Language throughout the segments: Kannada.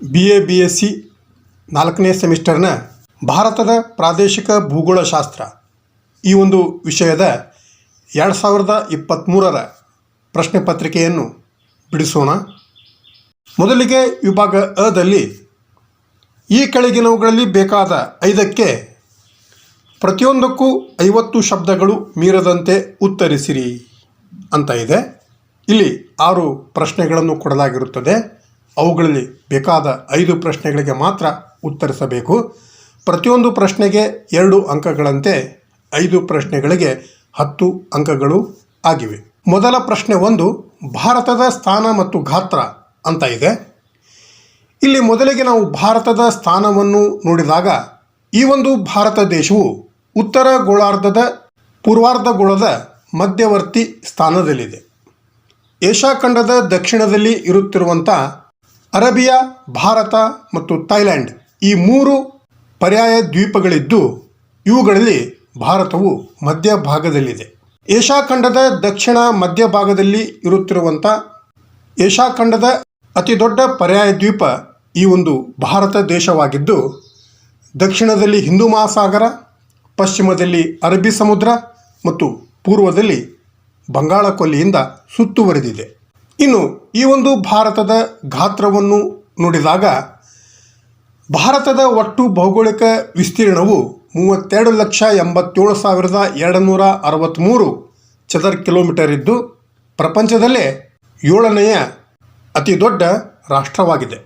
B A B S C ನಾಲ್ಕನೇ ಸೆಮಿಸ್ಟರ್ನ ಭಾರತದ ಪ್ರಾದೇಶಿಕ ಭೂಗೋಳಶಾಸ್ತ್ರ. ಈ ಒಂದು ವಿಷಯದ ಎರಡು ಸಾವಿರದ ಇಪ್ಪತ್ತ್ಮೂರರ ಪ್ರಶ್ನೆ ಪತ್ರಿಕೆಯನ್ನು ಬಿಡಿಸೋಣ. ಮೊದಲಿಗೆ ವಿಭಾಗ ಅದಲ್ಲಿ ಈ ಕೆಳಗಿನವುಗಳಲ್ಲಿ ಬೇಕಾದ ಐದಕ್ಕೆ ಪ್ರತಿಯೊಂದಕ್ಕೂ ಐವತ್ತು ಶಬ್ದಗಳು ಮೀರದಂತೆ ಉತ್ತರಿಸಿರಿ ಅಂತ ಇದೆ. ಇಲ್ಲಿ ಆರು ಪ್ರಶ್ನೆಗಳನ್ನು ಕೊಡಲಾಗಿರುತ್ತದೆ. ಅವುಗಳಲ್ಲಿ ಬೇಕಾದ ಐದು ಪ್ರಶ್ನೆಗಳಿಗೆ ಮಾತ್ರ ಉತ್ತರಿಸಬೇಕು. ಪ್ರತಿಯೊಂದು ಪ್ರಶ್ನೆಗೆ ಎರಡು ಅಂಕಗಳಂತೆ ಐದು ಪ್ರಶ್ನೆಗಳಿಗೆ ಹತ್ತು ಅಂಕಗಳು ಆಗಿವೆ. ಮೊದಲ ಪ್ರಶ್ನೆ ಒಂದು, ಭಾರತದ ಸ್ಥಾನ ಮತ್ತು ಗಾತ್ರ ಅಂತ ಇದೆ. ಇಲ್ಲಿ ಮೊದಲಿಗೆ ನಾವು ಭಾರತದ ಸ್ಥಾನವನ್ನು ನೋಡಿದಾಗ, ಈ ಒಂದು ಭಾರತ ದೇಶವು ಉತ್ತರ ಗೋಳಾರ್ಧದ, ಪೂರ್ವಾರ್ಧಗೋಳದ ಮಧ್ಯವರ್ತಿ ಸ್ಥಾನದಲ್ಲಿದೆ. ಏಷ್ಯಾ ಖಂಡದ ದಕ್ಷಿಣದಲ್ಲಿ ಇರುತ್ತಿರುವಂಥ ಅರಬಿಯಾ, ಭಾರತ ಮತ್ತು ಥೈಲ್ಯಾಂಡ್ ಈ ಮೂರು ಪರ್ಯಾಯ ದ್ವೀಪಗಳಿದ್ದು, ಇವುಗಳಲ್ಲಿ ಭಾರತವು ಮಧ್ಯಭಾಗದಲ್ಲಿದೆ ಏಷ್ಯಾ ಖಂಡದ ದಕ್ಷಿಣ ಮಧ್ಯಭಾಗದಲ್ಲಿ ಇರುತ್ತಿರುವಂಥ ಏಷ್ಯಾ ಖಂಡದ ಅತಿ ದೊಡ್ಡ ಪರ್ಯಾಯ ದ್ವೀಪ ಈ ಒಂದು ಭಾರತ ದೇಶವಾಗಿದ್ದು, ದಕ್ಷಿಣದಲ್ಲಿ ಹಿಂದೂ ಮಹಾಸಾಗರ, ಪಶ್ಚಿಮದಲ್ಲಿ ಅರಬ್ಬಿ ಸಮುದ್ರ ಮತ್ತು ಪೂರ್ವದಲ್ಲಿ ಬಂಗಾಳ ಕೊಲ್ಲಿಯಿಂದ ಸುತ್ತುವರೆದಿದೆ. ಇನ್ನು ಈ ಒಂದು ಭಾರತದ ಗಾತ್ರವನ್ನು ನೋಡಿದಾಗ ಭಾರತದ ಒಟ್ಟು ಭೌಗೋಳಿಕ ವಿಸ್ತೀರ್ಣವು ಮೂವತ್ತೆರಡು ಲಕ್ಷ ಎಂಬತ್ತೇಳು ಸಾವಿರದ ಎರಡು ನೂರ ಅರವತ್ತ್ಮೂರು ಚದರ ಕಿಲೋಮೀಟರ್ ಇದ್ದು ಪ್ರಪಂಚದಲ್ಲೇ ಏಳನೆಯ ಅತಿ ದೊಡ್ಡ ರಾಷ್ಟ್ರವಾಗಿದೆ.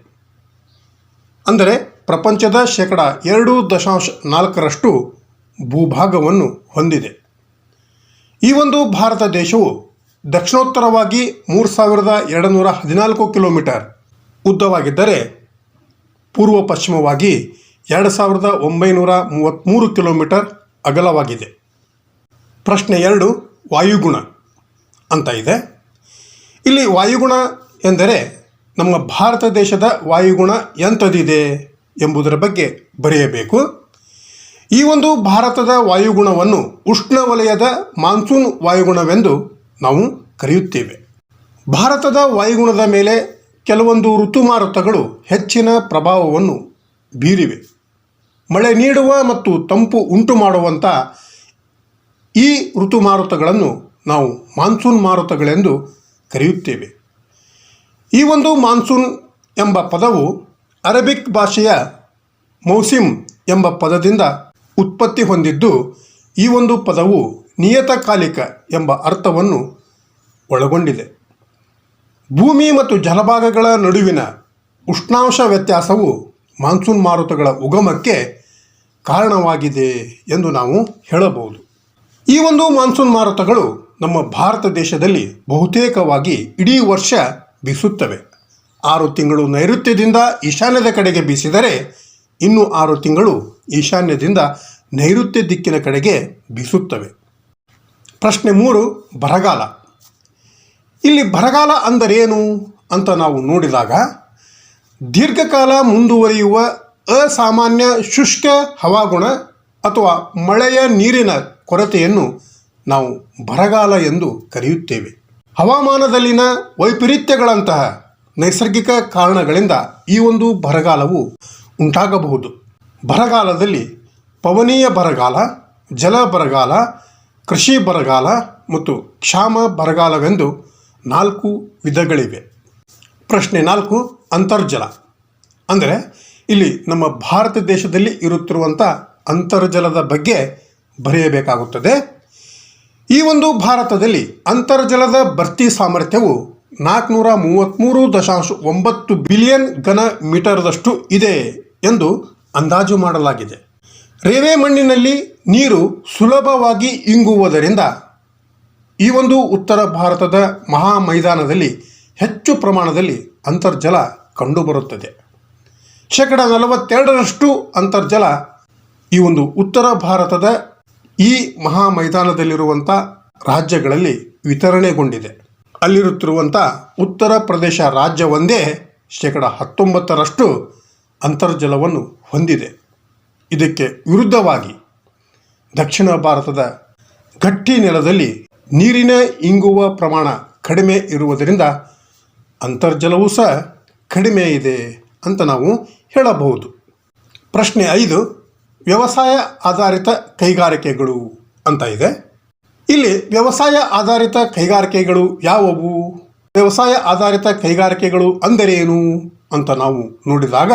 ಅಂದರೆ ಪ್ರಪಂಚದ ಶೇಕಡ ಎರಡು ದಶಾಂಶ ನಾಲ್ಕರಷ್ಟು ಭೂಭಾಗವನ್ನು ಹೊಂದಿದೆ. ಈ ಒಂದು ಭಾರತ ದೇಶವು ದಕ್ಷಿಣೋತ್ತರವಾಗಿ ಮೂರು ಸಾವಿರದ ಎರಡು ನೂರ ಹದಿನಾಲ್ಕು ಕಿಲೋಮೀಟರ್ ಉದ್ದವಾಗಿದ್ದರೆ ಪೂರ್ವ ಪಶ್ಚಿಮವಾಗಿ ಎರಡು ಸಾವಿರದ ಒಂಬೈನೂರ ಮೂವತ್ತ್ಮೂರು ಕಿಲೋಮೀಟರ್ ಅಗಲವಾಗಿದೆ. ಪ್ರಶ್ನೆ ಎರಡು, ವಾಯುಗುಣ ಅಂತ ಇದೆ. ಇಲ್ಲಿ ವಾಯುಗುಣ ಎಂದರೆ ನಮ್ಮ ಭಾರತ ದೇಶದ ವಾಯುಗುಣ ಎಂಥದಿದೆ ಎಂಬುದರ ಬಗ್ಗೆ ಬರೆಯಬೇಕು. ಈ ಒಂದು ಭಾರತದ ವಾಯುಗುಣವನ್ನು ಉಷ್ಣವಲಯದ ಮಾನ್ಸೂನ್ ವಾಯುಗುಣವೆಂದು ನಾವು ಕರೆಯುತ್ತೇವೆ. ಭಾರತದ ವಾಯುಗುಣದ ಮೇಲೆ ಕೆಲವೊಂದು ಋತುಮಾರುತಗಳು ಹೆಚ್ಚಿನ ಪ್ರಭಾವವನ್ನು ಬೀರಿವೆ. ಮಳೆ ನೀಡುವ ಮತ್ತು ತಂಪು ಉಂಟು ಮಾಡುವಂಥ ಈ ಋತುಮಾರುತಗಳನ್ನು ನಾವು ಮಾನ್ಸೂನ್ ಮಾರುತಗಳೆಂದು ಕರೆಯುತ್ತೇವೆ. ಈ ಒಂದು ಮಾನ್ಸೂನ್ ಎಂಬ ಪದವು ಅರಬಿಕ್ ಭಾಷೆಯ ಮೌಸಿಮ್ ಎಂಬ ಪದದಿಂದ ಉತ್ಪತ್ತಿ ಹೊಂದಿದ್ದು ಈ ಒಂದು ಪದವು ನಿಯತಕಾಲಿಕ ಎಂಬ ಅರ್ಥವನ್ನು ಒಳಗೊಂಡಿದೆ. ಭೂಮಿ ಮತ್ತು ಜಲಭಾಗಗಳ ನಡುವಿನ ಉಷ್ಣಾಂಶ ವ್ಯತ್ಯಾಸವು ಮಾನ್ಸೂನ್ ಮಾರುತಗಳ ಉಗಮಕ್ಕೆ ಕಾರಣವಾಗಿದೆ ಎಂದು ನಾವು ಹೇಳಬಹುದು. ಈ ಒಂದು ಮಾನ್ಸೂನ್ ಮಾರುತಗಳು ನಮ್ಮ ಭಾರತ ದೇಶದಲ್ಲಿ ಬಹುತೇಕವಾಗಿ ಇಡೀ ವರ್ಷ ಬೀಸುತ್ತವೆ. ಆರು ತಿಂಗಳು ನೈಋತ್ಯದಿಂದ ಈಶಾನ್ಯದ ಕಡೆಗೆ ಬೀಸಿದರೆ ಇನ್ನು ಆರು ತಿಂಗಳು ಈಶಾನ್ಯದಿಂದ ನೈಋತ್ಯ ದಿಕ್ಕಿನ ಕಡೆಗೆ ಬೀಸುತ್ತವೆ. ಪ್ರಶ್ನೆ ಮೂರು, ಬರಗಾಲ. ಇಲ್ಲಿ ಬರಗಾಲ ಅಂದರೇನು ಅಂತ ನಾವು ನೋಡಿದಾಗ ದೀರ್ಘಕಾಲ ಮುಂದುವರಿಯುವ ಅಸಾಮಾನ್ಯ ಶುಷ್ಕ ಹವಾಗುಣ ಅಥವಾ ಮಳೆಯ ನೀರಿನ ಕೊರತೆಯನ್ನು ನಾವು ಬರಗಾಲ ಎಂದು ಕರೆಯುತ್ತೇವೆ. ಹವಾಮಾನದಲ್ಲಿನ ವೈಪರೀತ್ಯಗಳಂತಹ ನೈಸರ್ಗಿಕ ಕಾರಣಗಳಿಂದ ಈ ಒಂದು ಬರಗಾಲವು ಉಂಟಾಗಬಹುದು. ಬರಗಾಲದಲ್ಲಿ ಪವನೀಯ ಬರಗಾಲ, ಜಲ ಬರಗಾಲ, ಕೃಷಿ ಬರಗಾಲ ಮತ್ತು ಕ್ಷಾಮ ಬರಗಾಲವೆಂದು ನಾಲ್ಕು ವಿಧಗಳಿವೆ. ಪ್ರಶ್ನೆ ನಾಲ್ಕು, ಅಂತರ್ಜಲ. ಅಂದರೆ ಇಲ್ಲಿ ನಮ್ಮ ಭಾರತ ದೇಶದಲ್ಲಿ ಇರುತ್ತಿರುವಂಥ ಅಂತರ್ಜಲದ ಬಗ್ಗೆ ಬರೆಯಬೇಕಾಗುತ್ತದೆ. ಈ ಒಂದು ಭಾರತದಲ್ಲಿ ಅಂತರ್ಜಲದ ಭರ್ತಿ ಸಾಮರ್ಥ್ಯವು ನಾಲ್ಕುನೂರ ಮೂವತ್ತ್ಮೂರು ದಶಾಂಶ ಒಂಬತ್ತು ಬಿಲಿಯನ್ ಘನ ಮೀಟರ್ದಷ್ಟು ಇದೆ ಎಂದು ಅಂದಾಜು ಮಾಡಲಾಗಿದೆ. ರೇವೆ ಮಣ್ಣಿನಲ್ಲಿ ನೀರು ಸುಲಭವಾಗಿ ಇಂಗುವುದರಿಂದ ಈ ಒಂದು ಉತ್ತರ ಭಾರತದ ಮಹಾ ಮೈದಾನದಲ್ಲಿ ಹೆಚ್ಚು ಪ್ರಮಾಣದಲ್ಲಿ ಅಂತರ್ಜಲ ಕಂಡುಬರುತ್ತದೆ. ಶೇಕಡ ನಲವತ್ತೆರಡರಷ್ಟು ಅಂತರ್ಜಲ ಈ ಒಂದು ಉತ್ತರ ಭಾರತದ ಈ ಮಹಾ ಮೈದಾನದಲ್ಲಿರುವಂಥ ರಾಜ್ಯಗಳಲ್ಲಿ ವಿತರಣೆಗೊಂಡಿದೆ. ಅಲ್ಲಿರುತ್ತಿರುವಂಥ ಉತ್ತರ ಪ್ರದೇಶ ರಾಜ್ಯ ಒಂದೇ ಶೇಕಡ ಹತ್ತೊಂಬತ್ತರಷ್ಟು ಅಂತರ್ಜಲವನ್ನು ಹೊಂದಿದೆ. ಇದಕ್ಕೆ ವಿರುದ್ಧವಾಗಿ ದಕ್ಷಿಣ ಭಾರತದ ಗಟ್ಟಿ ನೆಲದಲ್ಲಿ ನೀರಿನ ಇಂಗುವ ಪ್ರಮಾಣ ಕಡಿಮೆ ಇರುವುದರಿಂದ ಅಂತರ್ಜಲವೂ ಸಹ ಕಡಿಮೆ ಇದೆ ಅಂತ ನಾವು ಹೇಳಬಹುದು. ಪ್ರಶ್ನೆ ಐದು, ವ್ಯವಸಾಯ ಆಧಾರಿತ ಕೈಗಾರಿಕೆಗಳು ಅಂತ ಇದೆ. ಇಲ್ಲಿ ವ್ಯವಸಾಯ ಆಧಾರಿತ ಕೈಗಾರಿಕೆಗಳು ಯಾವುವು? ವ್ಯವಸಾಯ ಆಧಾರಿತ ಕೈಗಾರಿಕೆಗಳು ಅಂದರೇನು ಅಂತ ನಾವು ನೋಡಿದಾಗ,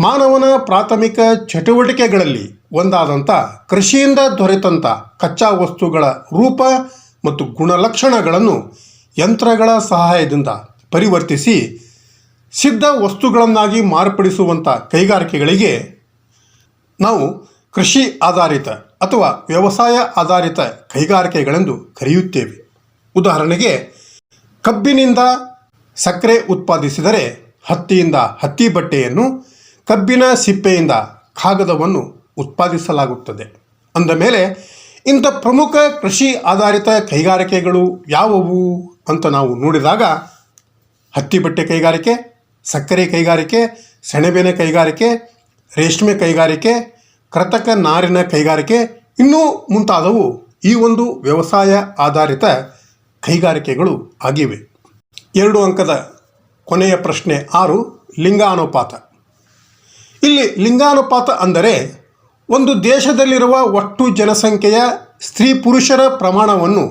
ಮಾನವನ ಪ್ರಾಥಮಿಕ ಚಟುವಟಿಕೆಗಳಲ್ಲಿ ಒಂದಾದಂಥ ಕೃಷಿಯಿಂದ ದೊರೆತಂಥ ಕಚ್ಚಾ ವಸ್ತುಗಳ ರೂಪ ಮತ್ತು ಗುಣಲಕ್ಷಣಗಳನ್ನು ಯಂತ್ರಗಳ ಸಹಾಯದಿಂದ ಪರಿವರ್ತಿಸಿ ಸಿದ್ಧ ವಸ್ತುಗಳನ್ನಾಗಿ ಮಾರ್ಪಡಿಸುವಂಥ ಕೈಗಾರಿಕೆಗಳಿಗೆ ನಾವು ಕೃಷಿ ಆಧಾರಿತ ಅಥವಾ ವ್ಯವಸಾಯ ಆಧಾರಿತ ಕೈಗಾರಿಕೆಗಳೆಂದು ಕರೆಯುತ್ತೇವೆ. ಉದಾಹರಣೆಗೆ, ಕಬ್ಬಿನಿಂದ ಸಕ್ಕರೆ ಉತ್ಪಾದಿಸಿದರೆ ಹತ್ತಿಯಿಂದ ಹತ್ತಿ ಬಟ್ಟೆಯನ್ನು ಕಬ್ಬಿನ ಸಿಪ್ಪೆಯಿಂದ ಕಾಗದವನ್ನು ಉತ್ಪಾದಿಸಲಾಗುತ್ತದೆ. ಅಂದ ಮೇಲೆ ಇಂಥ ಪ್ರಮುಖ ಕೃಷಿ ಆಧಾರಿತ ಕೈಗಾರಿಕೆಗಳು ಯಾವುವು ಅಂತ ನಾವು ನೋಡಿದಾಗ ಹತ್ತಿ ಬಟ್ಟೆ ಕೈಗಾರಿಕೆ, ಸಕ್ಕರೆ ಕೈಗಾರಿಕೆ, ಸೆಣಬಿನ ಕೈಗಾರಿಕೆ, ರೇಷ್ಮೆ ಕೈಗಾರಿಕೆ, ಕೃತಕ ನಾರಿನ ಕೈಗಾರಿಕೆ ಇನ್ನೂ ಮುಂತಾದವು ಈ ಒಂದು ವ್ಯವಸಾಯ ಆಧಾರಿತ ಕೈಗಾರಿಕೆಗಳು ಆಗಿವೆ. ಎರಡು ಅಂಕದ ಕೊನೆಯ ಪ್ರಶ್ನೆ ಆರು, ಲಿಂಗಾನುಪಾತ. ಇಲ್ಲಿ ಲಿಂಗಾನುಪಾತ ಅಂದರೆ ಒಂದು ದೇಶದಲ್ಲಿರುವ ಒಟ್ಟು ಜನಸಂಖ್ಯೆಯ ಸ್ತ್ರೀ ಪುರುಷರ ಪ್ರಮಾಣವನ್ನು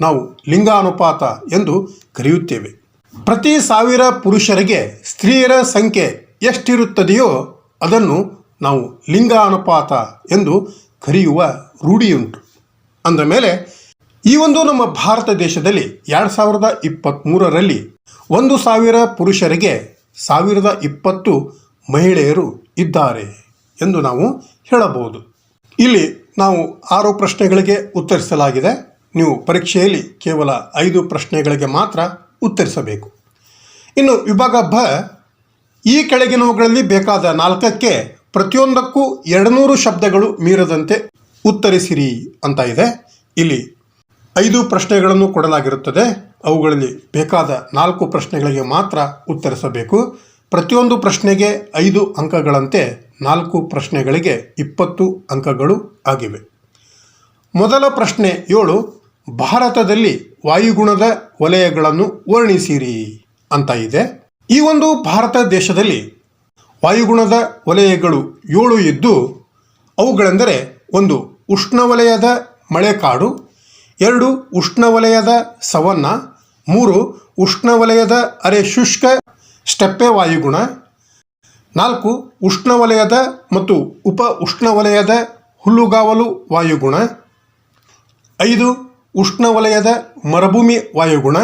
ನಾವು ಲಿಂಗಾನುಪಾತ ಎಂದು ಕರೆಯುತ್ತೇವೆ. ಪ್ರತಿ ಸಾವಿರ ಪುರುಷರಿಗೆ ಸ್ತ್ರೀಯರ ಸಂಖ್ಯೆ ಎಷ್ಟಿರುತ್ತದೆಯೋ ಅದನ್ನು ನಾವು ಲಿಂಗಾನುಪಾತ ಎಂದು ಕರೆಯುವ ರೂಢಿಯುಂಟು. ಅಂದ ಮೇಲೆ, ಈ ಒಂದು ನಮ್ಮ ಭಾರತ ದೇಶದಲ್ಲಿ ಎರಡು ಸಾವಿರದ ಇಪ್ಪತ್ತ್ಮೂರರಲ್ಲಿ ಒಂದು ಸಾವಿರ ಪುರುಷರಿಗೆ ಸಾವಿರದ ಇಪ್ಪತ್ತು ಮಹಿಳೆಯರು ಇದ್ದಾರೆ ಎಂದು ನಾವು ಹೇಳಬಹುದು. ಇಲ್ಲಿ ನಾವು ಆರು ಪ್ರಶ್ನೆಗಳಿಗೆ ಉತ್ತರಿಸಲಾಗಿದೆ. ನೀವು ಪರೀಕ್ಷೆಯಲ್ಲಿ ಕೇವಲ ಐದು ಪ್ರಶ್ನೆಗಳಿಗೆ ಮಾತ್ರ ಉತ್ತರಿಸಬೇಕು. ಇನ್ನು ವಿಭಾಗ ಬ ಈ ಕೆಳಗಿನವುಗಳಲ್ಲಿ ಬೇಕಾದ ನಾಲ್ಕಕ್ಕೆ ಪ್ರತಿಯೊಂದಕ್ಕೂ ಎರಡುನೂರು ಶಬ್ದಗಳು ಮೀರದಂತೆ ಉತ್ತರಿಸಿರಿ ಅಂತ ಇದೆ. ಇಲ್ಲಿ ಐದು ಪ್ರಶ್ನೆಗಳನ್ನು ಕೊಡಲಾಗಿರುತ್ತದೆ. ಅವುಗಳಲ್ಲಿ ಬೇಕಾದ ನಾಲ್ಕು ಪ್ರಶ್ನೆಗಳಿಗೆ ಮಾತ್ರ ಉತ್ತರಿಸಬೇಕು. ಪ್ರತಿಯೊಂದು ಪ್ರಶ್ನೆಗೆ ಐದು ಅಂಕಗಳಂತೆ ನಾಲ್ಕು ಪ್ರಶ್ನೆಗಳಿಗೆ ಇಪ್ಪತ್ತು ಅಂಕಗಳು ಆಗಿವೆ. ಮೊದಲ ಪ್ರಶ್ನೆ ಏಳು, ಭಾರತದಲ್ಲಿ ವಾಯುಗುಣದ ವಲಯಗಳನ್ನು ವರ್ಣಿಸಿರಿ ಅಂತ ಇದೆ. ಈ ಒಂದು ಭಾರತ ದೇಶದಲ್ಲಿ ವಾಯುಗುಣದ ವಲಯಗಳು ಏಳು ಇದ್ದು, ಅವುಗಳೆಂದರೆ ಒಂದು ಉಷ್ಣವಲಯದ ಮಳೆಕಾಡು, ಎರಡು ಉಷ್ಣವಲಯದ ಸವನ್ನ ಮೂರು ಉಷ್ಣವಲಯದ ಅರೆ ಶುಷ್ಕ, ಸ್ಟೆಪ್ಪೆ ವಾಯುಗುಣ ನಾಲ್ಕು ಉಷ್ಣವಲಯದ ಮತ್ತು ಉಪ ಉಷ್ಣವಲಯದ ಹುಲ್ಲುಗಾವಲು ವಾಯುಗುಣ. ಐದು ಉಷ್ಣವಲಯದ ಮರುಭೂಮಿ ವಾಯುಗುಣ.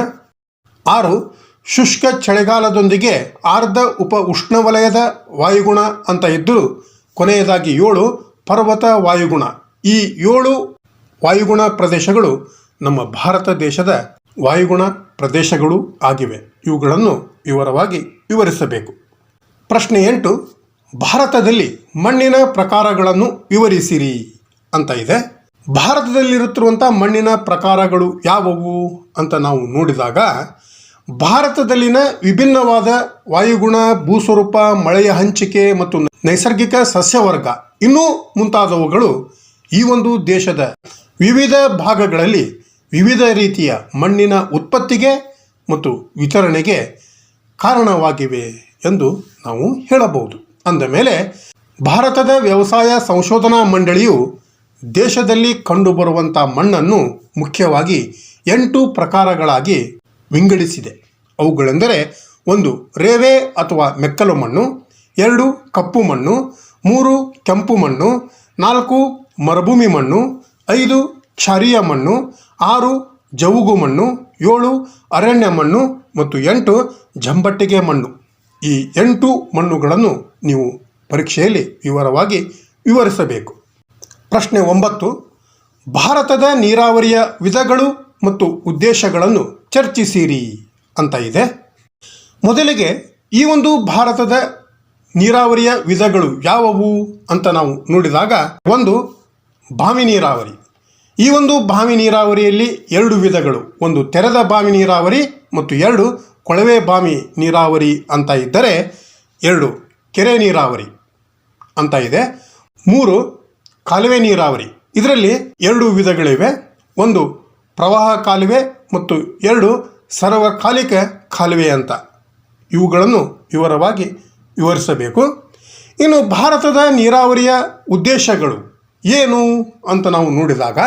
ಆರು ಶುಷ್ಕ ಚಳಿಗಾಲದೊಂದಿಗೆ ಆರ್ಧ ಉಪ ಉಷ್ಣವಲಯದ ವಾಯುಗುಣ ಅಂತ ಇದ್ದರೂ ಕೊನೆಯದಾಗಿ ಏಳು ಪರ್ವತ ವಾಯುಗುಣ. ಈ ಏಳು ವಾಯುಗುಣ ಪ್ರದೇಶಗಳು ನಮ್ಮ ಭಾರತ ದೇಶದ ವಾಯುಗುಣ ಪ್ರದೇಶಗಳು ಆಗಿವೆ. ಇವುಗಳನ್ನು ವಿವರವಾಗಿ ವಿವರಿಸಬೇಕು. ಪ್ರಶ್ನೆ ಎಂಟು, ಭಾರತದಲ್ಲಿ ಮಣ್ಣಿನ ಪ್ರಕಾರಗಳನ್ನು ವಿವರಿಸಿರಿ ಅಂತ ಇದೆ. ಭಾರತದಲ್ಲಿರುತ್ತಿರುವಂಥ ಮಣ್ಣಿನ ಪ್ರಕಾರಗಳು ಯಾವುವು ಅಂತ ನಾವು ನೋಡಿದಾಗ, ಭಾರತದಲ್ಲಿನ ವಿಭಿನ್ನವಾದ ವಾಯುಗುಣ, ಭೂಸ್ವರೂಪ, ಮಳೆಯ ಹಂಚಿಕೆ ಮತ್ತು ನೈಸರ್ಗಿಕ ಸಸ್ಯವರ್ಗ ಇನ್ನೂ ಮುಂತಾದವುಗಳು ಈ ಒಂದು ದೇಶದ ವಿವಿಧ ಭಾಗಗಳಲ್ಲಿ ವಿವಿಧ ರೀತಿಯ ಮಣ್ಣಿನ ಉತ್ಪತ್ತಿಗೆ ಮತ್ತು ವಿತರಣೆಗೆ ಕಾರಣವಾಗಿವೆ. ಎಂದು ನಾವು ಹೇಳಬಹುದು. ಅಂದ ಮೇಲೆ, ಭಾರತದ ವ್ಯವಸಾಯ ಸಂಶೋಧನಾ ಮಂಡಳಿಯು ದೇಶದಲ್ಲಿ ಕಂಡುಬರುವಂಥ ಮಣ್ಣನ್ನು ಮುಖ್ಯವಾಗಿ ಎಂಟು ಪ್ರಕಾರಗಳಾಗಿ ವಿಂಗಡಿಸಿದೆ. ಅವುಗಳೆಂದರೆ, ಒಂದು ರೇವೆ ಅಥವಾ ಮೆಕ್ಕಲು ಮಣ್ಣು, ಎರಡು ಕಪ್ಪು ಮಣ್ಣು, ಮೂರು ಕೆಂಪು ಮಣ್ಣು, ನಾಲ್ಕು ಮರುಭೂಮಿ ಮಣ್ಣು, ಐದು ಕ್ಷಾರೀಯ ಮಣ್ಣು, ಆರು ಜವುಗು ಮಣ್ಣು, ಏಳು ಅರಣ್ಯ ಮಣ್ಣು ಮತ್ತು ಎಂಟು ಜಂಬಟ್ಟಿಗೆ ಮಣ್ಣು. ಈ ಎಂಟು ಮಣ್ಣುಗಳನ್ನು ನೀವು ಪರೀಕ್ಷೆಯಲ್ಲಿ ವಿವರವಾಗಿ ವಿವರಿಸಬೇಕು. ಪ್ರಶ್ನೆ ಒಂಬತ್ತು, ಭಾರತದ ನೀರಾವರಿಯ ವಿಧಗಳು ಮತ್ತು ಉದ್ದೇಶಗಳನ್ನು ಚರ್ಚಿಸಿರಿ ಅಂತ ಇದೆ. ಮೊದಲಿಗೆ, ಈ ಒಂದು ಭಾರತದ ನೀರಾವರಿಯ ವಿಧಗಳು ಯಾವುವು ಅಂತ ನಾವು ನೋಡಿದಾಗ, ಒಂದು ಬಾವಿ ನೀರಾವರಿ. ಈ ಒಂದು ಬಾವಿ ನೀರಾವರಿಯಲ್ಲಿ ಎರಡು ವಿಧಗಳು, ಒಂದು ತೆರೆದ ಬಾವಿ ನೀರಾವರಿ ಮತ್ತು ಎರಡು ಕೊಳವೆ ಬಾವಿ ನೀರಾವರಿ ಅಂತ ಇದ್ದರೆ ಎರಡು, ಕೆರೆ ನೀರಾವರಿ ಅಂತ ಇದೆ. ಮೂರು, ಕಾಲುವೆ ನೀರಾವರಿ. ಇದರಲ್ಲಿ ಎರಡು ವಿಧಗಳಿವೆ. ಒಂದು, ಪ್ರವಾಹ ಕಾಲುವೆ ಮತ್ತು ಎರಡು ಸರ್ವಕಾಲಿಕ ಕಾಲುವೆ ಅಂತ. ಇವುಗಳನ್ನು ವಿವರವಾಗಿ ವಿವರಿಸಬೇಕು. ಇನ್ನು ಭಾರತದ ನೀರಾವರಿಯ ಉದ್ದೇಶಗಳು ಏನು ಅಂತ ನಾವು ನೋಡಿದಾಗ,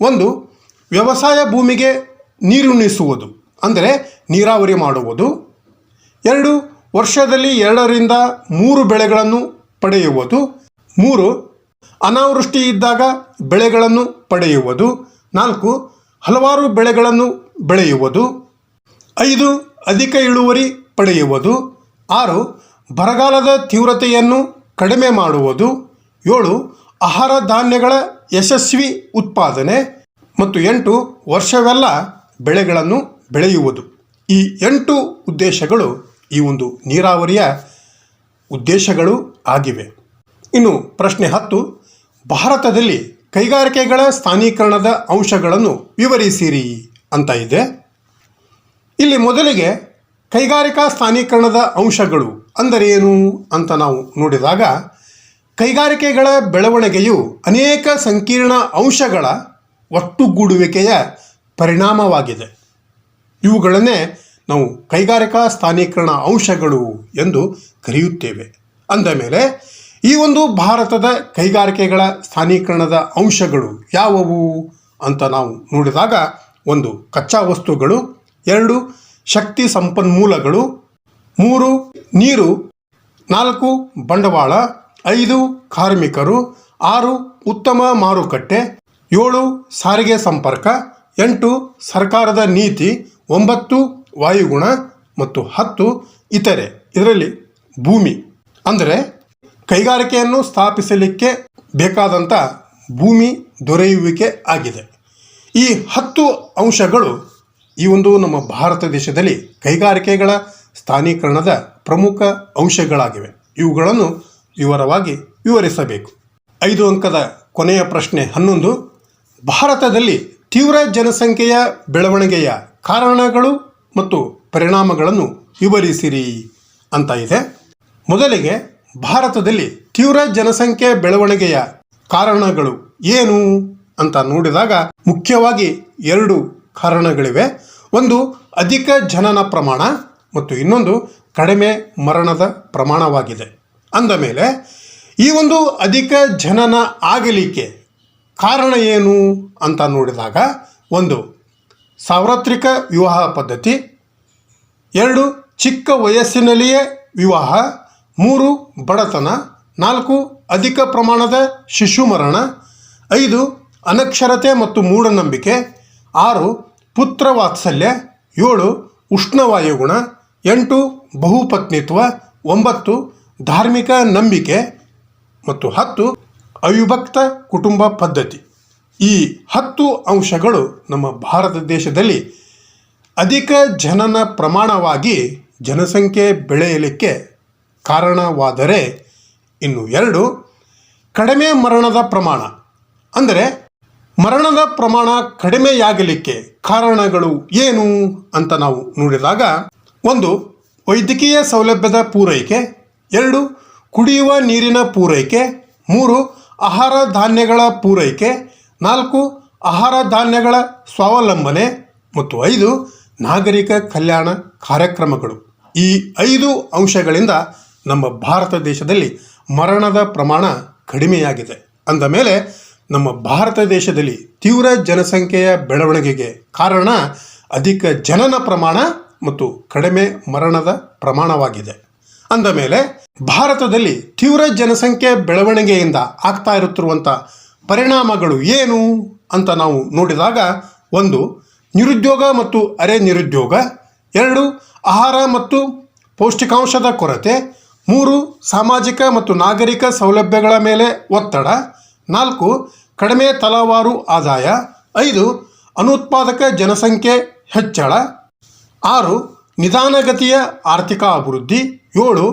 ಒಂದು, ವ್ಯವಸಾಯ ಭೂಮಿಗೆ ನೀರುಣಿಸುವುದು. ಅಂದರೆ ನೀರಾವರಿ ಮಾಡುವುದು. ಎರಡು, ವರ್ಷದಲ್ಲಿ ಎರಡರಿಂದ ಮೂರು ಬೆಳೆಗಳನ್ನು ಪಡೆಯುವುದು. ಮೂರು, ಅನಾವೃಷ್ಟಿ ಇದ್ದಾಗ ಬೆಳೆಗಳನ್ನು ಪಡೆಯುವುದು. ನಾಲ್ಕು, ಹಲವಾರು ಬೆಳೆಗಳನ್ನು ಬೆಳೆಯುವುದು. ಐದು, ಅಧಿಕ ಇಳುವರಿ ಪಡೆಯುವುದು. ಆರು, ಬರಗಾಲದ ತೀವ್ರತೆಯನ್ನು ಕಡಿಮೆ ಮಾಡುವುದು. ಏಳು, ಆಹಾರ ಧಾನ್ಯಗಳ ಯಶಸ್ವಿ ಉತ್ಪಾದನೆ. ಮತ್ತು ಎಂಟು, ವರ್ಷವೆಲ್ಲ ಬೆಳೆಗಳನ್ನು ಬೆಳೆಯುವುದು. ಈ ಎಂಟು ಉದ್ದೇಶಗಳು ಈ ಒಂದು ನೀರಾವರಿಯ ಉದ್ದೇಶಗಳು ಆಗಿವೆ. ಇನ್ನು ಪ್ರಶ್ನೆ ಹತ್ತು, ಭಾರತದಲ್ಲಿ ಕೈಗಾರಿಕೆಗಳ ಸ್ಥಾನೀಕರಣದ ಅಂಶಗಳನ್ನು ವಿವರಿಸಿರಿ ಅಂತ ಇದೆ. ಇಲ್ಲಿ ಮೊದಲಿಗೆ ಕೈಗಾರಿಕಾ ಸ್ಥಾನೀಕರಣದ ಅಂಶಗಳು ಅಂದರೆ ಏನು ಅಂತ ನಾವು ನೋಡಿದಾಗ, ಕೈಗಾರಿಕೆಗಳ ಬೆಳವಣಿಗೆಯು ಅನೇಕ ಸಂಕೀರ್ಣ ಅಂಶಗಳ ಒಟ್ಟುಗೂಡುವಿಕೆಯ ಪರಿಣಾಮವಾಗಿದೆ. ಇವುಗಳನ್ನೇ ನಾವು ಕೈಗಾರಿಕಾ ಸ್ಥಾನೀಕರಣ ಅಂಶಗಳು ಎಂದು ಕರೆಯುತ್ತೇವೆ. ಅಂದ ಮೇಲೆ, ಈ ಒಂದು ಭಾರತದ ಕೈಗಾರಿಕೆಗಳ ಸ್ಥಾನೀಕರಣದ ಅಂಶಗಳು ಯಾವುವು ಅಂತ ನಾವು ನೋಡಿದಾಗ, ಒಂದು ಕಚ್ಚಾ ವಸ್ತುಗಳು, ಎರಡು ಶಕ್ತಿ ಸಂಪನ್ಮೂಲಗಳು, ಮೂರು ನೀರು, ನಾಲ್ಕು ಬಂಡವಾಳ, ಐದು ಕಾರ್ಮಿಕರು, ಆರು ಉತ್ತಮ ಮಾರುಕಟ್ಟೆ, ಏಳು ಸಾರಿಗೆ ಸಂಪರ್ಕ ಎಂಟು ಸರ್ಕಾರದ ನೀತಿ, ಒಂಬತ್ತು ವಾಯುಗುಣ ಮತ್ತು ಹತ್ತು ಇತರೆ. ಇದರಲ್ಲಿ ಭೂಮಿ ಅಂದರೆ ಕೈಗಾರಿಕೆಯನ್ನು ಸ್ಥಾಪಿಸಲಿಕ್ಕೆ ಬೇಕಾದಂಥ ಭೂಮಿ ದೊರೆಯುವಿಕೆ ಆಗಿದೆ. ಈ ಹತ್ತು ಅಂಶಗಳು ಈ ಒಂದು ನಮ್ಮ ಭಾರತ ದೇಶದಲ್ಲಿ ಕೈಗಾರಿಕೆಗಳ ಸ್ಥಾನೀಕರಣದ ಪ್ರಮುಖ ಅಂಶಗಳಾಗಿವೆ. ಇವುಗಳನ್ನು ವಿವರವಾಗಿ ವಿವರಿಸಬೇಕು. ಐದು ಅಂಕದ ಕೊನೆಯ ಪ್ರಶ್ನೆ ಹನ್ನೊಂದು. ಭಾರತದಲ್ಲಿ ತೀವ್ರ ಜನಸಂಖ್ಯೆಯ ಬೆಳವಣಿಗೆಯ ಕಾರಣಗಳು ಮತ್ತು ಪರಿಣಾಮಗಳನ್ನು ವಿವರಿಸಿರಿ ಅಂತ ಇದೆ. ಮೊದಲಿಗೆ ಭಾರತದಲ್ಲಿ ತೀವ್ರ ಜನಸಂಖ್ಯೆ ಬೆಳವಣಿಗೆಯ ಕಾರಣಗಳು ಏನು ಅಂತ ನೋಡಿದಾಗ ಮುಖ್ಯವಾಗಿ ಎರಡು ಕಾರಣಗಳಿವೆ. ಒಂದು, ಅಧಿಕ ಜನನ ಪ್ರಮಾಣ ಮತ್ತು ಇನ್ನೊಂದು, ಕಡಿಮೆ ಮರಣದ ಪ್ರಮಾಣವಾಗಿದೆ. ಅಂದ ಮೇಲೆ, ಈ ಒಂದು ಅಧಿಕ ಜನನ ಆಗಲಿಕ್ಕೆ ಕಾರಣ ಏನು ಅಂತ ನೋಡಿದಾಗ ಒಂದು, ಸಾರ್ವತ್ರಿಕ ವಿವಾಹ ಪದ್ಧತಿ. ಎರಡು, ಚಿಕ್ಕ ವಯಸ್ಸಿನಲ್ಲಿಯೇ ವಿವಾಹ. ಮೂರು, ಬಡತನ. ನಾಲ್ಕು, ಅಧಿಕ ಪ್ರಮಾಣದ ಶಿಶು ಮರಣ. ಐದು, ಅನಕ್ಷರತೆ ಮತ್ತು ಮೂಢನಂಬಿಕೆ. ಆರು, ಪುತ್ರ ವಾತ್ಸಲ್ಯ. ಏಳು ಉಷ್ಣವಾಯುಗುಣ ಎಂಟು, ಬಹುಪತ್ನಿತ್ವ. ಒಂಬತ್ತು, ಧಾರ್ಮಿಕ ನಂಬಿಕೆ. ಮತ್ತು ಹತ್ತು ಅವಿಭಕ್ತ ಕುಟುಂಬ ಪದ್ಧತಿ. ಈ ಹತ್ತು ಅಂಶಗಳು ನಮ್ಮ ಭಾರತ ದೇಶದಲ್ಲಿ ಅಧಿಕ ಜನನ ಪ್ರಮಾಣವಾಗಿ ಜನಸಂಖ್ಯೆ ಬೆಳೆಯಲಿಕ್ಕೆ ಕಾರಣವಾದರೆ ಇನ್ನು ಎರಡು ಕಡಿಮೆ ಮರಣದ ಪ್ರಮಾಣ. ಅಂದರೆ ಮರಣದ ಪ್ರಮಾಣ ಕಡಿಮೆಯಾಗಲಿಕ್ಕೆ ಕಾರಣಗಳು ಏನು ಅಂತ ನಾವು ನೋಡಿದಾಗ ಒಂದು, ವೈದ್ಯಕೀಯ ಸೌಲಭ್ಯದ ಪೂರೈಕೆ. ಎರಡು, ಕುಡಿಯುವ ನೀರಿನ ಪೂರೈಕೆ. ಮೂರು ಆಹಾರ ಧಾನ್ಯಗಳ ಪೂರೈಕೆ, ನಾಲ್ಕು, ಆಹಾರ ಧಾನ್ಯಗಳ ಸ್ವಾವಲಂಬನೆ, ಮತ್ತು ಐದು, ನಾಗರಿಕ ಕಲ್ಯಾಣ ಕಾರ್ಯಕ್ರಮಗಳು. ಈ ಐದು ಅಂಶಗಳಿಂದ ನಮ್ಮ ಭಾರತ ದೇಶದಲ್ಲಿ ಮರಣದ ಪ್ರಮಾಣ ಕಡಿಮೆಯಾಗಿದೆ. ಅಂದ ಮೇಲೆ, ನಮ್ಮ ಭಾರತ ದೇಶದಲ್ಲಿ ತೀವ್ರ ಜನಸಂಖ್ಯೆಯ ಬೆಳವಣಿಗೆಗೆ ಕಾರಣ ಅಧಿಕ ಜನನ ಪ್ರಮಾಣ ಮತ್ತು ಕಡಿಮೆ ಮರಣದ ಪ್ರಮಾಣವಾಗಿದೆ. ಅಂದ ಮೇಲೆ ಭಾರತದಲ್ಲಿ ತೀವ್ರ ಜನಸಂಖ್ಯೆ ಬೆಳವಣಿಗೆಯಿಂದ ಆಗ್ತಾ ಇರುತ್ತಿರುವಂಥ ಪರಿಣಾಮಗಳು ಏನು ಅಂತ ನಾವು ನೋಡಿದಾಗ ಒಂದು, ನಿರುದ್ಯೋಗ ಮತ್ತು ಅರೆ ನಿರುದ್ಯೋಗ, ಎರಡು, ಆಹಾರ ಮತ್ತು ಪೌಷ್ಟಿಕಾಂಶದ ಕೊರತೆ, ಮೂರು, ಸಾಮಾಜಿಕ ಮತ್ತು ನಾಗರಿಕ ಸೌಲಭ್ಯಗಳ ಮೇಲೆ ಒತ್ತಡ, ನಾಲ್ಕು, ಕಡಿಮೆ ತಲವಾರು ಆದಾಯ, ಐದು, ಅನುತ್ಪಾದಕ ಜನಸಂಖ್ಯೆ ಹೆಚ್ಚಳ, ಆರು, ನಿಧಾನಗತಿಯ ಆರ್ಥಿಕ ಅಭಿವೃದ್ಧಿ ಏಳು,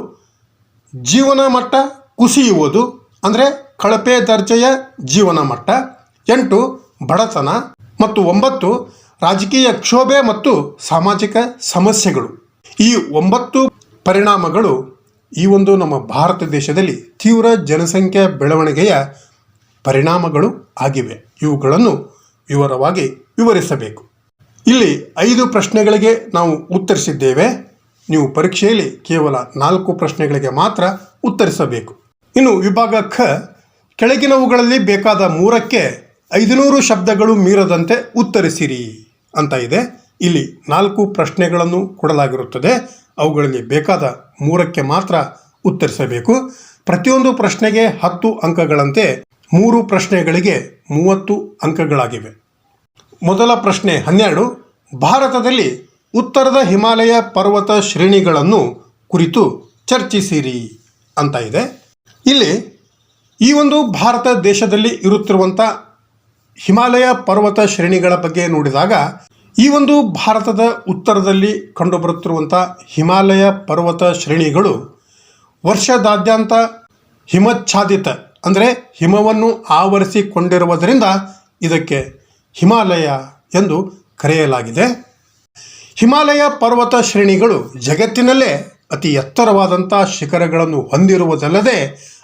ಜೀವನ ಮಟ್ಟ ಕುಸಿಯುವುದು, ಅಂದರೆ ಕಳಪೆ ದರ್ಜೆಯ ಜೀವನ ಮಟ್ಟ. ಎಂಟು, ಬಡತನ. ಮತ್ತು ಒಂಬತ್ತು, ರಾಜಕೀಯ ಕ್ಷೋಭೆ ಮತ್ತು ಸಾಮಾಜಿಕ ಸಮಸ್ಯೆಗಳು. ಈ ಒಂಬತ್ತು ಪರಿಣಾಮಗಳು ಈ ಒಂದು ನಮ್ಮ ಭಾರತ ದೇಶದಲ್ಲಿ ತೀವ್ರ ಜನಸಂಖ್ಯೆ ಬೆಳವಣಿಗೆಯ ಪರಿಣಾಮಗಳು ಆಗಿವೆ. ಇವುಗಳನ್ನು ವಿವರವಾಗಿ ವಿವರಿಸಬೇಕು. ಇಲ್ಲಿ ಐದು ಪ್ರಶ್ನೆಗಳಿಗೆ ನಾವು ಉತ್ತರಿಸಿದ್ದೇವೆ. ನೀವು ಪರೀಕ್ಷೆಯಲ್ಲಿ ಕೇವಲ ನಾಲ್ಕು ಪ್ರಶ್ನೆಗಳಿಗೆ ಮಾತ್ರ ಉತ್ತರಿಸಬೇಕು. ಇನ್ನು ವಿಭಾಗ ಖ, ಕೆಳಗಿನವುಗಳಲ್ಲಿ ಬೇಕಾದ ಮೂರಕ್ಕೆ ಐದುನೂರು ಶಬ್ದಗಳು ಮೀರದಂತೆ ಉತ್ತರಿಸಿರಿ ಅಂತ ಇದೆ. ಇಲ್ಲಿ ನಾಲ್ಕು ಪ್ರಶ್ನೆಗಳನ್ನು ಕೊಡಲಾಗಿರುತ್ತದೆ. ಅವುಗಳಲ್ಲಿ ಬೇಕಾದ ಮೂರಕ್ಕೆ ಮಾತ್ರ ಉತ್ತರಿಸಬೇಕು. ಪ್ರತಿಯೊಂದು ಪ್ರಶ್ನೆಗೆ ಹತ್ತು ಅಂಕಗಳಂತೆ ಮೂರು ಪ್ರಶ್ನೆಗಳಿಗೆ ಮೂವತ್ತು ಅಂಕಗಳಾಗಿವೆ. ಮೊದಲ ಪ್ರಶ್ನೆ ಹನ್ನೆರಡು. ಭಾರತದಲ್ಲಿ ಉತ್ತರದ ಹಿಮಾಲಯ ಪರ್ವತ ಶ್ರೇಣಿಗಳನ್ನು ಕುರಿತು ಚರ್ಚಿಸಿರಿ ಅಂತ ಇದೆ. ಇಲ್ಲಿ ಈ ಒಂದು ಭಾರತ ದೇಶದಲ್ಲಿ ಇರುತ್ತಿರುವಂಥ ಹಿಮಾಲಯ ಪರ್ವತ ಶ್ರೇಣಿಗಳ ಬಗ್ಗೆ ನೋಡಿದಾಗ ಈ ಒಂದು ಭಾರತದ ಉತ್ತರದಲ್ಲಿ ಕಂಡುಬರುತ್ತಿರುವಂಥ ಹಿಮಾಲಯ ಪರ್ವತ ಶ್ರೇಣಿಗಳು ವರ್ಷದಾದ್ಯಂತ ಹಿಮಚ್ಛಾದಿತ, ಅಂದರೆ ಹಿಮವನ್ನು ಆವರಿಸಿಕೊಂಡಿರುವುದರಿಂದ ಇದಕ್ಕೆ ಹಿಮಾಲಯ ಎಂದು ಕರೆಯಲಾಗಿದೆ. ಹಿಮಾಲಯ ಪರ್ವತ ಶ್ರೇಣಿಗಳು ಜಗತ್ತಿನಲ್ಲೇ ಅತಿ ಎತ್ತರವಾದಂಥ ಶಿಖರಗಳನ್ನು ಹೊಂದಿರುವುದಲ್ಲದೆ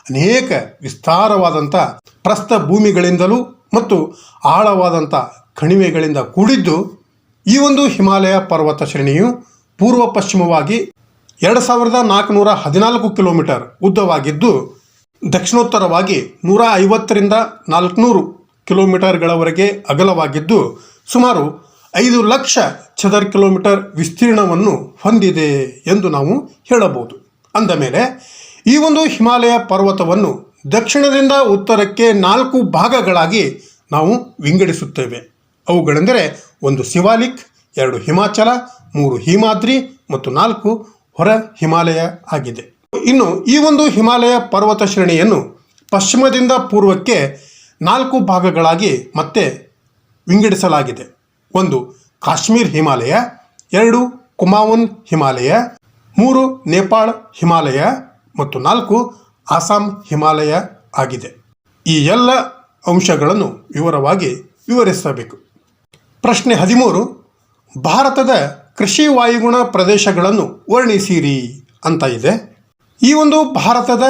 ಅನೇಕ ವಿಸ್ತಾರವಾದಂಥ ಪ್ರಸ್ಥ ಭೂಮಿಗಳಿಂದಲೂ ಮತ್ತು ಆಳವಾದಂಥ ಕಣಿವೆಗಳಿಂದ ಕೂಡಿದ್ದು ಈ ಒಂದು ಹಿಮಾಲಯ ಪರ್ವತ ಶ್ರೇಣಿಯು ಪೂರ್ವ ಪಶ್ಚಿಮವಾಗಿ ಎರಡು ಸಾವಿರದ ನಾಲ್ಕುನೂರ ಹದಿನಾಲ್ಕು ಕಿಲೋಮೀಟರ್ ಉದ್ದವಾಗಿದ್ದು ದಕ್ಷಿಣೋತ್ತರವಾಗಿ ನೂರ ಐವತ್ತರಿಂದ ನಾಲ್ಕುನೂರು ಕಿಲೋಮೀಟರ್ಗಳವರೆಗೆ ಅಗಲವಾಗಿದ್ದು ಸುಮಾರು ಐದು ಲಕ್ಷ ಚದರ್ ಕಿಲೋಮೀಟರ್ ವಿಸ್ತೀರ್ಣವನ್ನು ಹೊಂದಿದೆ ಎಂದು ನಾವು ಹೇಳಬಹುದು. ಅಂದಮೇಲೆ ಈ ಒಂದು ಹಿಮಾಲಯ ಪರ್ವತವನ್ನು ದಕ್ಷಿಣದಿಂದ ಉತ್ತರಕ್ಕೆ ನಾಲ್ಕು ಭಾಗಗಳಾಗಿ ನಾವು ವಿಂಗಡಿಸುತ್ತೇವೆ. ಅವುಗಳೆಂದರೆ ಒಂದು ಶಿವಾಲಿಕ್, ಎರಡು ಹಿಮಾಚಲ, ಮೂರು ಹಿಮಾದ್ರಿ ಮತ್ತು ನಾಲ್ಕು ಹೊರ ಹಿಮಾಲಯ ಆಗಿದೆ. ಇನ್ನು ಈ ಒಂದು ಹಿಮಾಲಯ ಪರ್ವತ ಶ್ರೇಣಿಯನ್ನು ಪಶ್ಚಿಮದಿಂದ ಪೂರ್ವಕ್ಕೆ ನಾಲ್ಕು ಭಾಗಗಳಾಗಿ ಮತ್ತೆ ವಿಂಗಡಿಸಲಾಗಿದೆ. ಒಂದು ಕಾಶ್ಮೀರ್ ಹಿಮಾಲಯ, ಎರಡು ಕುಮಾವನ್ ಹಿಮಾಲಯ, ಮೂರು ನೇಪಾಳ ಹಿಮಾಲಯ ಮತ್ತು ನಾಲ್ಕು ಅಸ್ಸಾಂ ಹಿಮಾಲಯ ಆಗಿದೆ. ಈ ಎಲ್ಲ ಅಂಶಗಳನ್ನು ವಿವರವಾಗಿ ವಿವರಿಸಬೇಕು. ಪ್ರಶ್ನೆ ಹದಿಮೂರು, ಭಾರತದ ಕೃಷಿ ವಾಯುಗುಣ ಪ್ರದೇಶಗಳನ್ನು ವರ್ಣಿಸಿರಿ ಅಂತ ಇದೆ. ಈ ಒಂದು ಭಾರತದ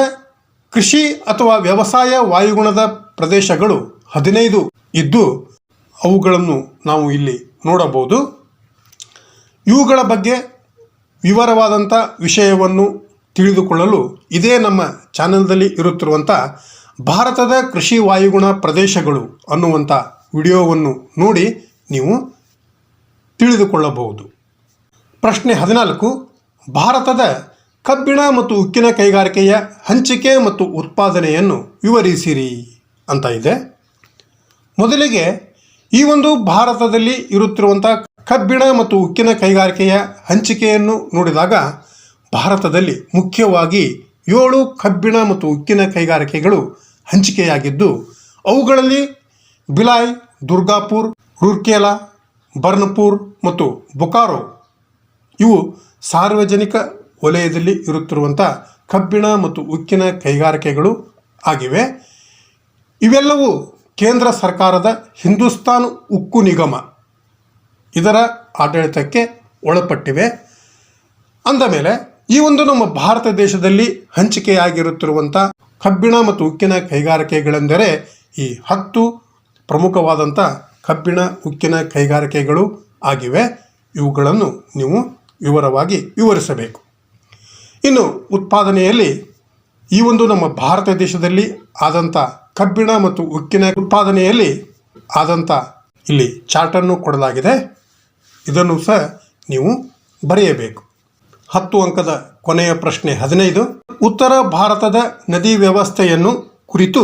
ಕೃಷಿ ಅಥವಾ ವ್ಯವಸಾಯ ವಾಯುಗುಣದ ಪ್ರದೇಶಗಳು ಹದಿನೈದು ಇದ್ದು ಅವುಗಳನ್ನು ನಾವು ಇಲ್ಲಿ ನೋಡಬಹುದು. ಇವುಗಳ ಬಗ್ಗೆ ವಿವರವಾದಂಥ ವಿಷಯವನ್ನು ತಿಳಿದುಕೊಳ್ಳಲು ಇದೇ ನಮ್ಮ ಚಾನೆಲ್ದಲ್ಲಿ ಇರುತ್ತಿರುವಂಥ ಭಾರತದ ಕೃಷಿ ವಾಯುಗುಣ ಪ್ರದೇಶಗಳು ಅನ್ನುವಂಥ ವಿಡಿಯೋವನ್ನು ನೋಡಿ ನೀವು ತಿಳಿದುಕೊಳ್ಳಬಹುದು. ಪ್ರಶ್ನೆ ಹದಿನಾಲ್ಕು, ಭಾರತದ ಕಬ್ಬಿಣ ಮತ್ತು ಉಕ್ಕಿನ ಕೈಗಾರಿಕೆಯ ಹಂಚಿಕೆ ಮತ್ತು ಉತ್ಪಾದನೆಯನ್ನು ವಿವರಿಸಿರಿ ಅಂತ ಇದೆ. ಮೊದಲಿಗೆ ಈ ಒಂದು ಭಾರತದಲ್ಲಿ ಇರುತ್ತಿರುವಂಥ ಕಬ್ಬಿಣ ಮತ್ತು ಉಕ್ಕಿನ ಕೈಗಾರಿಕೆಯ ಹಂಚಿಕೆಯನ್ನು ನೋಡಿದಾಗ ಭಾರತದಲ್ಲಿ ಮುಖ್ಯವಾಗಿ ಏಳು ಕಬ್ಬಿಣ ಮತ್ತು ಉಕ್ಕಿನ ಕೈಗಾರಿಕೆಗಳು ಹಂಚಿಕೆಯಾಗಿದ್ದು, ಅವುಗಳಲ್ಲಿ ಬಿಲಾಯ್, ದುರ್ಗಾಪುರ್, ರುರ್ಕೇಲಾ, ಬರ್ನ್ಪುರ್ ಮತ್ತು ಬೊಕಾರೋ ಇವು ಸಾರ್ವಜನಿಕ ವಲಯದಲ್ಲಿ ಇರುತ್ತಿರುವಂಥ ಕಬ್ಬಿಣ ಮತ್ತು ಉಕ್ಕಿನ ಕೈಗಾರಿಕೆಗಳು ಆಗಿವೆ. ಇವೆಲ್ಲವೂ ಕೇಂದ್ರ ಸರ್ಕಾರದ ಹಿಂದೂಸ್ತಾನ್ ಉಕ್ಕು ನಿಗಮ. ಇದರ ಆಡಳಿತಕ್ಕೆ ಒಳಪಟ್ಟಿವೆ. ಅಂದಮೇಲೆ ಈ ಒಂದು ನಮ್ಮ ಭಾರತ ದೇಶದಲ್ಲಿ ಹಂಚಿಕೆಯಾಗಿರುತ್ತಿರುವಂಥ ಕಬ್ಬಿಣ ಮತ್ತು ಉಕ್ಕಿನ ಕೈಗಾರಿಕೆಗಳೆಂದರೆ ಈ ಹತ್ತು ಪ್ರಮುಖವಾದಂಥ ಕಬ್ಬಿಣ, ಉಕ್ಕಿನ ಕೈಗಾರಿಕೆಗಳು ಆಗಿವೆ. ಇವುಗಳನ್ನು ನೀವು ವಿವರವಾಗಿ ವಿವರಿಸಬೇಕು. ಇನ್ನು ಉತ್ಪಾದನೆಯಲ್ಲಿ ಈ ಒಂದು ನಮ್ಮ ಭಾರತ ದೇಶದಲ್ಲಿ ಆದಂಥ ಕಬ್ಬಿಣ ಮತ್ತು ಉಕ್ಕಿನ ಉತ್ಪಾದನೆಯಲ್ಲಿ ಆದಂಥ ಇಲ್ಲಿ ಚಾರ್ಟನ್ನು ಕೊಡಲಾಗಿದೆ. ಇದನ್ನು ಸಹ ನೀವು ಬರೆಯಬೇಕು. ಹತ್ತು ಅಂಕದ ಕೊನೆಯ ಪ್ರಶ್ನೆ ಹದಿನೈದು. ಉತ್ತರ ಭಾರತದ ನದಿ ವ್ಯವಸ್ಥೆಯನ್ನು ಕುರಿತು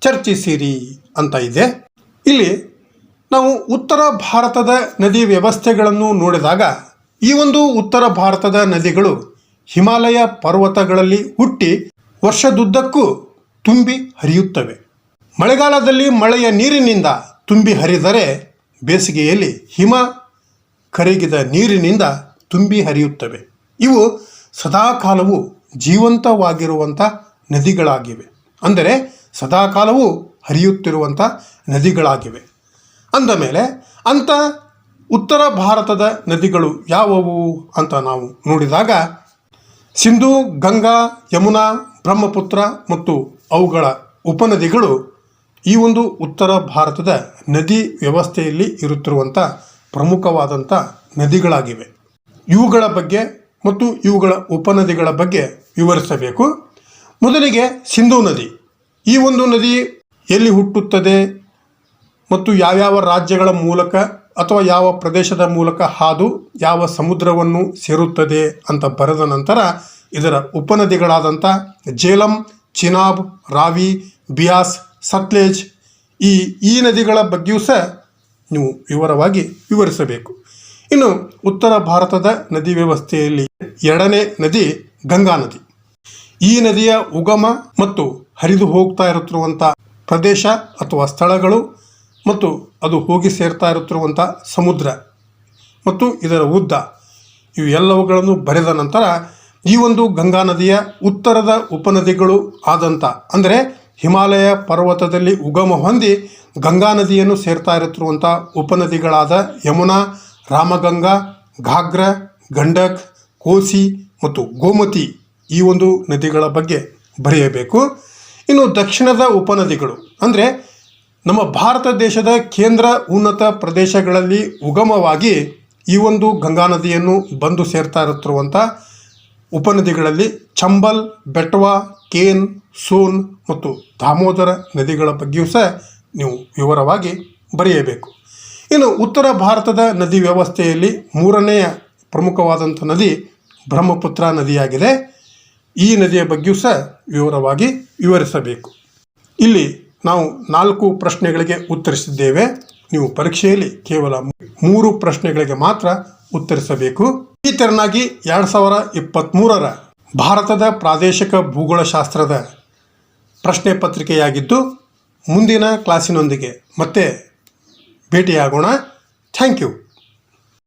ಚರ್ಚಿಸಿರಿ ಅಂತ ಇದೆ. ಇಲ್ಲಿ ನಾವು ಉತ್ತರ ಭಾರತದ ನದಿ ವ್ಯವಸ್ಥೆಗಳನ್ನು ನೋಡಿದಾಗ ಈ ಒಂದು ಉತ್ತರ ಭಾರತದ ನದಿಗಳು ಹಿಮಾಲಯ ಪರ್ವತಗಳಲ್ಲಿ ಹುಟ್ಟಿ ವರ್ಷದುದ್ದಕ್ಕೂ ತುಂಬಿ ಹರಿಯುತ್ತವೆ. ಮಳೆಗಾಲದಲ್ಲಿ ಮಳೆಯ ನೀರಿನಿಂದ ತುಂಬಿ ಹರಿದರೆ ಬೇಸಿಗೆಯಲ್ಲಿ ಹಿಮ ಕರಗಿದ ನೀರಿನಿಂದ ತುಂಬಿ ಹರಿಯುತ್ತವೆ. ಇವು ಸದಾಕಾಲವು ಜೀವಂತವಾಗಿರುವಂಥ ನದಿಗಳಾಗಿವೆ. ಅಂದರೆ ಸದಾಕಾಲವೂ ಹರಿಯುತ್ತಿರುವಂಥ ನದಿಗಳಾಗಿವೆ. ಅಂದ ಮೇಲೆ ಅಂಥ ಉತ್ತರ ಭಾರತದ ನದಿಗಳು ಯಾವುವು ಅಂತ ನಾವು ನೋಡಿದಾಗ ಸಿಂಧು, ಗಂಗಾ, ಯಮುನಾ, ಬ್ರಹ್ಮಪುತ್ರ ಮತ್ತು ಅವುಗಳ ಉಪನದಿಗಳು ಈ ಒಂದು ಉತ್ತರ ಭಾರತದ ನದಿ ವ್ಯವಸ್ಥೆಯಲ್ಲಿ ಇರುತ್ತಿರುವಂಥ ಪ್ರಮುಖವಾದಂಥ ನದಿಗಳಾಗಿವೆ. ಇವುಗಳ ಬಗ್ಗೆ ಮತ್ತು ಇವುಗಳ ಉಪನದಿಗಳ ಬಗ್ಗೆ ವಿವರಿಸಬೇಕು. ಮೊದಲಿಗೆ ಸಿಂಧೂ ನದಿ. ಈ ಒಂದು ನದಿ ಎಲ್ಲಿ ಹುಟ್ಟುತ್ತದೆ ಮತ್ತು ಯಾವ್ಯಾವ ರಾಜ್ಯಗಳ ಮೂಲಕ ಅಥವಾ ಯಾವ ಪ್ರದೇಶದ ಮೂಲಕ ಹಾದು ಯಾವ ಸಮುದ್ರವನ್ನು ಸೇರುತ್ತದೆ ಅಂತ ಬರೆದ ನಂತರ ಇದರ ಉಪನದಿಗಳಾದಂಥ ಜೇಲಂ, ಚಿನಾಬ್, ರಾವಿ, ಬಿಯಾಸ್ ಸತ್ಲೇಜ್ ಈ ಈ ನದಿಗಳ ಬಗ್ಗೆಯೂ ಸಹ ನೀವು ವಿವರವಾಗಿ ವಿವರಿಸಬೇಕು. ಇನ್ನು ಉತ್ತರ ಭಾರತದ ನದಿ ವ್ಯವಸ್ಥೆಯಲ್ಲಿ ಎರಡನೇ ನದಿ ಗಂಗಾ ನದಿ. ಈ ನದಿಯ ಉಗಮ ಮತ್ತು ಹರಿದು ಹೋಗ್ತಾ ಇರುತ್ತಿರುವಂಥ ಪ್ರದೇಶ ಅಥವಾ ಸ್ಥಳಗಳು ಮತ್ತು ಅದು ಹೋಗಿ ಸೇರ್ತಾ ಇರುತ್ತಿರುವಂಥ ಸಮುದ್ರ ಮತ್ತು ಇದರ ಉದ್ದ. ಇವು ಎಲ್ಲವುಗಳನ್ನು ಬರೆದ ನಂತರ ಈ ಒಂದು ಗಂಗಾ ನದಿಯ ಉತ್ತರದ ಉಪನದಿಗಳು ಆದಂಥ ಅಂದರೆ ಹಿಮಾಲಯ ಪರ್ವತದಲ್ಲಿ ಉಗಮ ಹೊಂದಿ ಗಂಗಾ ನದಿಯನ್ನು ಸೇರ್ತಾ ಇರುತ್ತಿರುವಂಥ ಉಪನದಿಗಳಾದ ಯಮುನಾ, ರಾಮಗಂಗಾ, ಘಾಗ್ರ, ಗಂಡಕ್, ಕೋಸಿ ಮತ್ತು ಗೋಮತಿ ಈ ಒಂದು ನದಿಗಳ ಬಗ್ಗೆ ಬರೆಯಬೇಕು. ಇನ್ನು ದಕ್ಷಿಣದ ಉಪನದಿಗಳು ಅಂದರೆ ನಮ್ಮ ಭಾರತ ದೇಶದ ಕೇಂದ್ರ ಉನ್ನತ ಪ್ರದೇಶಗಳಲ್ಲಿ ಉಗಮವಾಗಿ ಈ ಒಂದು ಗಂಗಾ ನದಿಯನ್ನು ಬಂದು ಸೇರ್ತಾ ಇರುತ್ತಿರುವಂಥ ಉಪನದಿಗಳಲ್ಲಿ ಚಂಬಲ್, ಬೆಟ್ವಾ, ಕೇನ್, ಸೋನ್ ಮತ್ತು ದಾಮೋದರ ನದಿಗಳ ಬಗ್ಗೆಯೂ ಸಹ ನೀವು ವಿವರವಾಗಿ ಬರೆಯಬೇಕು. ಇನ್ನು ಉತ್ತರ ಭಾರತದ ನದಿ ವ್ಯವಸ್ಥೆಯಲ್ಲಿ ಮೂರನೆಯ ಪ್ರಮುಖವಾದಂಥ ನದಿ ಬ್ರಹ್ಮಪುತ್ರ ನದಿಯಾಗಿದೆ. ಈ ನದಿಯ ಬಗ್ಗೆಯೂ ಸಹ ವಿವರವಾಗಿ ವಿವರಿಸಬೇಕು. ಇಲ್ಲಿ ನಾವು ನಾಲ್ಕು ಪ್ರಶ್ನೆಗಳಿಗೆ ಉತ್ತರಿಸಿದ್ದೇವೆ. ನೀವು ಪರೀಕ್ಷೆಯಲ್ಲಿ ಕೇವಲ ಮೂರು ಪ್ರಶ್ನೆಗಳಿಗೆ ಮಾತ್ರ ಉತ್ತರಿಸಬೇಕು. ಈ ತೆರನಾಗಿ ಎರಡು ಸಾವಿರ ಇಪ್ಪತ್ತ್ಮೂರರ ಭಾರತದ ಪ್ರಾದೇಶಿಕ ಭೂಗೋಳಶಾಸ್ತ್ರದ ಪ್ರಶ್ನೆ ಪತ್ರಿಕೆಯಾಗಿದ್ದು, ಮುಂದಿನ ಕ್ಲಾಸಿನೊಂದಿಗೆ ಮತ್ತೆ ಭೇಟಿಯಾಗೋಣ. Thank you.